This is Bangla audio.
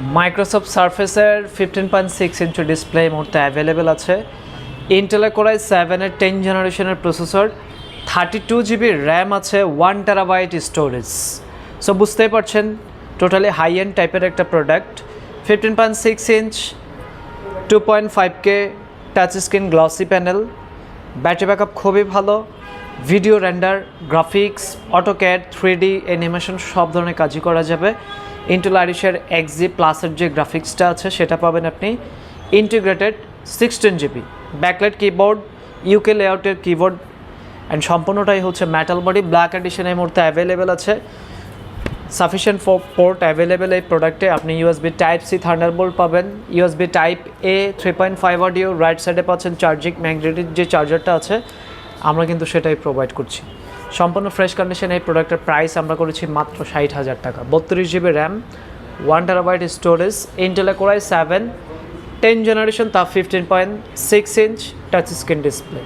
Microsoft সার্ফেসের fifteen point six inch display এই মুহূর্তে অ্যাভেলেবেল আছে। ইন্টেলের কোরাই সেভেনের টেন জেনারেশনের processor thirty two GB RAM আছে ওয়ান টেরাবাইট স্টোরেজ সো বুঝতেই পারছেন টোটালি হাই এন্ড টাইপের একটা product fifteen point six inch two point five K touch screen glossy panel battery backup খুবই ভালো। Video render graphics AutoCAD three D animation সব ধরনের কাজই করা যাবে। ইন্টেল এক্সজি প্লাসের যে গ্রাফিক্সটা আছে, সেটা পাবেন আপনি integrated sixteen GB backlight keyboard UK লেআউটের keyboard and সম্পূর্ণটাই হচ্ছে মেটাল বডি ব্ল্যাক এডিশন এই মুহূর্তে অ্যাভেলেবেল আছে। সাফিসিয়েন্ট পোর্ট অ্যাভেলেবেল এই প্রোডাক্টে আপনি ইউএসবি টাইপ সি থান্ডারবোল্ট পাবেন USB type A three point five audio right সাইডে পাচ্ছেন চার্জিং ম্যাগনেটিক যে চার্জারটা আছে, আমরা কিন্তু সেটাই প্রোভাইড করছি। সম্পূর্ণ ফ্রেশ কন্ডিশন এই প্রোডাক্টের প্রাইস আমরা করেছি মাত্র ষাট হাজার টাকা। বত্রিশ GB RAM one terabyte storage ইন্টেলে core i seven ten generation তা fifteen point six inch touch screen display